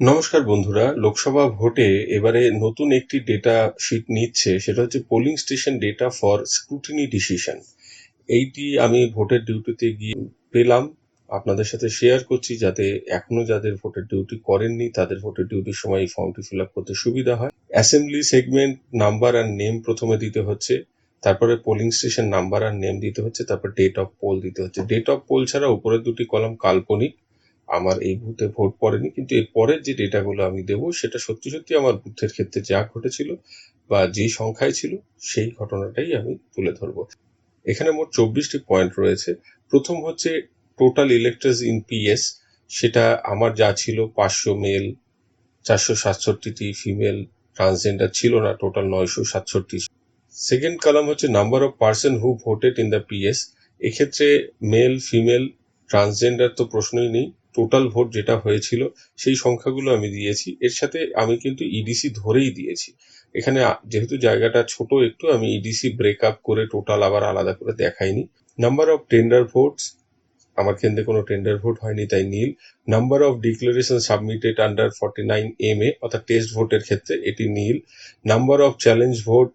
নমস্কার বন্ধুরা, লোকসভা ভোটে এবারে নতুন একটি ডেটা শিট নিচ্ছে, সেটা হচ্ছে polling station data for scrutiny decision এইটি আমি ভোটের ডিউটিতে গিয়ে পেলাম। আপনাদের সাথে শেয়ার করছি যাতে এখনও যাদের ভোটের ডিউটি করেননি, তাদের ভোটের ডিউটির সময় এই ফর্মটি ফিল আপ করতে সুবিধা হয়। অ্যাসেম্বলি সেগমেন্ট নাম্বার আর নেম প্রথমে দিতে হচ্ছে, তারপরে পোলিং স্টেশন নাম্বার আর নেম দিতে হচ্ছে, তারপর ডেট অফ পোল দিতে হচ্ছে। ডেট অফ পোল ছাড়া উপরের দুটি কলাম কাল্পনিক। আমার এই বুথে ভোট পড়েনি, কিন্তু এর পরের যে ডেটাগুলো আমি দেবো, সেটা সত্যি সত্যি আমার বুথের ক্ষেত্রে যা ঘটেছিল বা যে সংখ্যায় ছিল, সেই ঘটনাটাই আমি তুলে ধরবো। এখানে মোট চব্বিশটি পয়েন্ট রয়েছে। প্রথম হচ্ছে টোটাল ইলেক্ট্রাস ইন পিএস সেটা আমার যা ছিল, পাঁচশো মেল চারশো সাতষট্টিটি ফিমেল ট্রান্সজেন্ডার ছিল না, টোটাল নয়শো সাতষট্টি। সেকেন্ড কলাম হচ্ছে number of person who voted in the PS এক্ষেত্রে মেল ফিমেল ট্রান্সজেন্ডার তো প্রশ্নই নেই। টোটাল ভোট যেটা হয়েছিল, সেই সংখ্যাগুলো আমি দিয়েছি। এর সাথে আমি কিন্তু ইডিসি ধরেই দিয়েছি। এখানে যেহেতু জায়গাটা ছোট একটু, আমি ইডিসি ব্রেক আপ করে টোটাল আবার আলাদা করে দেখাইনি। নাম্বার অফ টেন্ডার ভোটস আমার কেন্দ্রে কোনো টেন্ডার ভোট হয়নি, তাই nil. Number of declaration submitted under forty nine M A অর্থাৎ টেস্ট ভোটের ক্ষেত্রে এটি nil. Number of challenge vote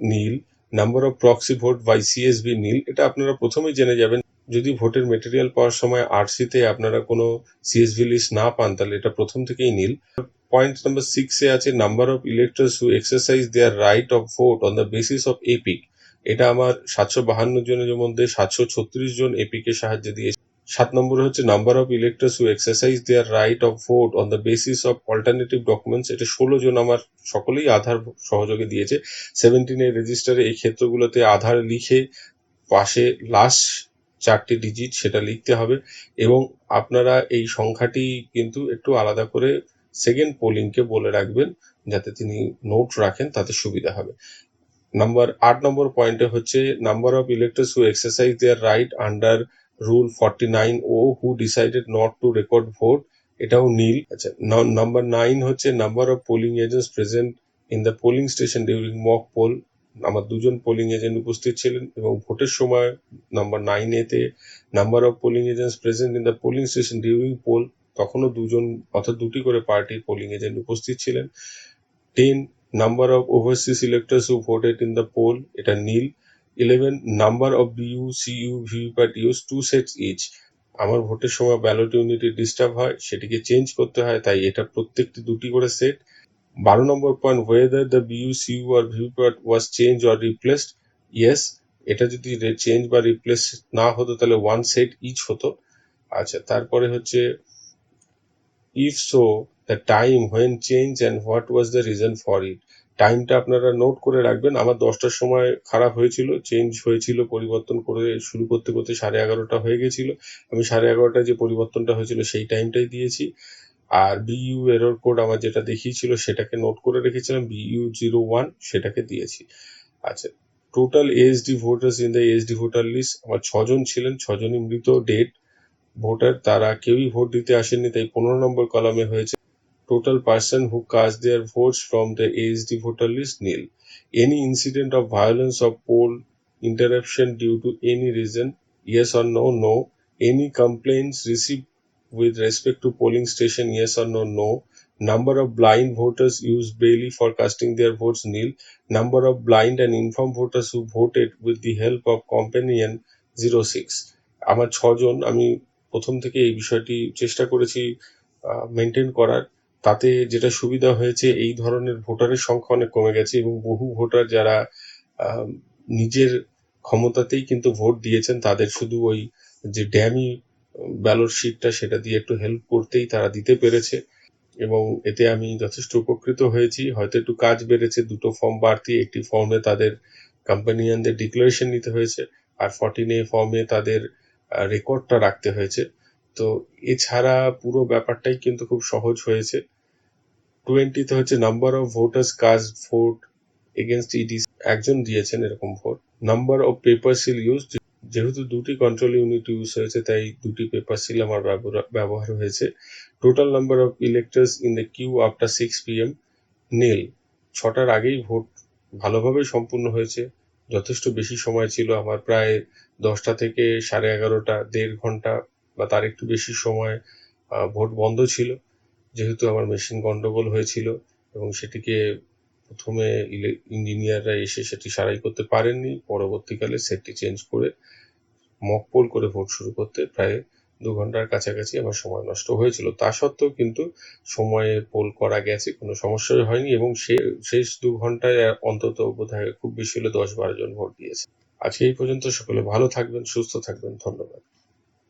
nil. Number of proxy vote by CSV nil. এটা আপনারা প্রথমেই জেনে যাবেন যদি ভোটের মেটেরিয়াল পাওয়ার সময় আরসিতে আপনারা কোনো সিএসভি লিস্ট না পান, তাহলে এটা প্রথম থেকেই নীল পয়েন্ট নাম্বার সিক্সে আছে number of electors who exercise their right of vote on the basis of EPIC এটা আমার সাতশো বাহান্ন জনের মধ্যে সাতশো ছত্রিশ জন এপিক সাহায্যে দিয়েছে সাত নম্বরে হচ্ছে number of electors who exercise their right of vote on the basis of alternative documents এটা ষোলো জন আমার সকলেই আধার সহযোগে দিয়েছে। সেভেন্টিন এর রেজিস্টারে এই ক্ষেত্রগুলোতে আধার লিখে পাশে লাস্ট চারটি ডিজিট সেটা লিখতে হবে এবং আপনারা এই সংখ্যাটি কিন্তু একটু আলাদা করে সেকেন্ড পোলিংকে বলে রাখবেন যাতে তিনি নোট রাখেন, তাতে সুবিধা হবে। নাম্বার আট নম্বর পয়েন্টে হচ্ছে number of electors who exercise their right under rule forty nine O who decided not to record vote এটাও নীল। আচ্ছা নাম্বার নাইন হচ্ছে number of polling agents present in the polling station during mock poll আমার দুজন polling agent উপস্থিত ছিলেন এবং ভোটের সময় নাম্বার নাইন এতে number of polling agents present in the polling station during poll তখনও দুজন অর্থাৎ দুটি করে পার্টির পোলিং এজেন্ট উপস্থিত ছিলেন। Ten number of overseas electors who voted in the poll এটা nil. Eleven number of BU CU VVPAT use two sets each আমার ভোটের সময় ব্যালট ইউনিটি ডিস্টার্ব হয়, সেটিকে চেঞ্জ করতে হয়, তাই এটা প্রত্যেকটি দুটি করে সেট বারো number point whether the BU CU R VVPAT was change or replaced yes এটা যদি চেঞ্জ বা রিপ্লেস না হতো তাহলে ওয়ান সেট ইচ হতো। আচ্ছা তারপরে হচ্ছে if so the time when change and what was the reason for it টাইমটা আপনারা নোট করে রাখবেন। আমার দশটার সময় খারাপ হয়েছিল চেঞ্জ হয়েছিল, পরিবর্তন করে শুরু করতে করতে সাড়ে এগারোটা হয়ে গেছিল। আমি সাড়ে এগারোটায় যে পরিবর্তনটা হয়েছিল সেই টাইমটাই দিয়েছি। আর বিইউ এরর কোড আমার যেটা দেখিয়েছিল সেটাকে নোট করে রেখেছিলাম বিইউ জিরো ওয়ান সেটাকে দিয়েছি। আচ্ছা total ASD voters in the ASD voter list আমার ছজন ছিলেন, ছজনই মৃত ডেট ভোটার তারা কেউই ভোট দিতে আসেননি, তাই পনেরো নম্বর কলামে হয়েছে total person who cast their votes from the ASD voter list nil any incident of violence of poll interruption due to any reason? Yes or no no any complaints received with respect to polling station yes or no no number of blind voters used daily for casting their votes nil number of blind and informed voters who voted with the help of companion 06 আমার ছজন আমি প্রথম থেকে এই বিষয়টি চেষ্টা করেছি maintain করার তাতে যেটা সুবিধা হয়েছে এই ধরনের ভোটারের সংখ্যা অনেক কমে গেছে এবং বহু ভোটার যারা নিজের ক্ষমতাতেই কিন্তু ভোট দিয়েছেন তাদের শুধু ওই যে ড্যামি ব্যালট শিটটা সেটা দিয়ে একটু হেল্প করতেই তারা দিতে পেরেছে। এবং এতে আমি যথেষ্ট উপকৃত হয়েছি। হয়তো একটু কাজ বেড়েছে, দুটো ফর্ম বাড়তি, একটি ফর্মে তাদের কোম্পানিয়ানদের ডিক্লারেশন নিতে হয়েছে, আর ফর্টিন এ ফর্মে তাদের রেকর্ডটা রাখতে হয়েছে। তো এছাড়া পুরো ব্যাপারটাই কিন্তু খুব সহজ হয়েছে। টোয়েন্টিতে হচ্ছে number of voters cast vote against ED একজন দিয়েছেন এরকম vote number of paper seal use যেহেতু দুটি কন্ট্রোল ইউনিট ইউজ হয়েছে, তাই দুটি পেপার সিল আমার ব্যবহার- হয়েছে। Total number of electors in the queue after six PM nil ছটার আগেই ভোট ভালোভাবে সম্পূর্ণ হয়েছে। যথেষ্ট বেশি সময় ছিল। আমার প্রায় দশটা থেকে সাড়ে এগারোটা, দেড় ঘণ্টা বা তার একটু বেশি সময় ভোট বন্ধ ছিল। যেহেতু আমার মেশিন গন্ডগোল হয়েছিল এবং সেটিকে প্রথমে ইঞ্জিনিয়াররা এসে সেটি সারাই করতে পারেননি। পরবর্তীকালে সেটটি চেঞ্জ করে মক পোল করে ভোট শুরু করতে প্রায় দু ঘণ্টার কাছাকাছি আমার সময় নষ্ট হয়েছিল। তা সত্ত্বেও কিন্তু সময়ে পোল করা গেছে, কোনো সমস্যাই হয়নি এবং সে শেষ দু ঘন্টায় অন্তত বোধহয় খুব বেশি হলে দশ বারো জন ভোট দিয়েছে। আজকে এই পর্যন্ত সকলে ভালো থাকবেন, সুস্থ থাকবেন, ধন্যবাদ।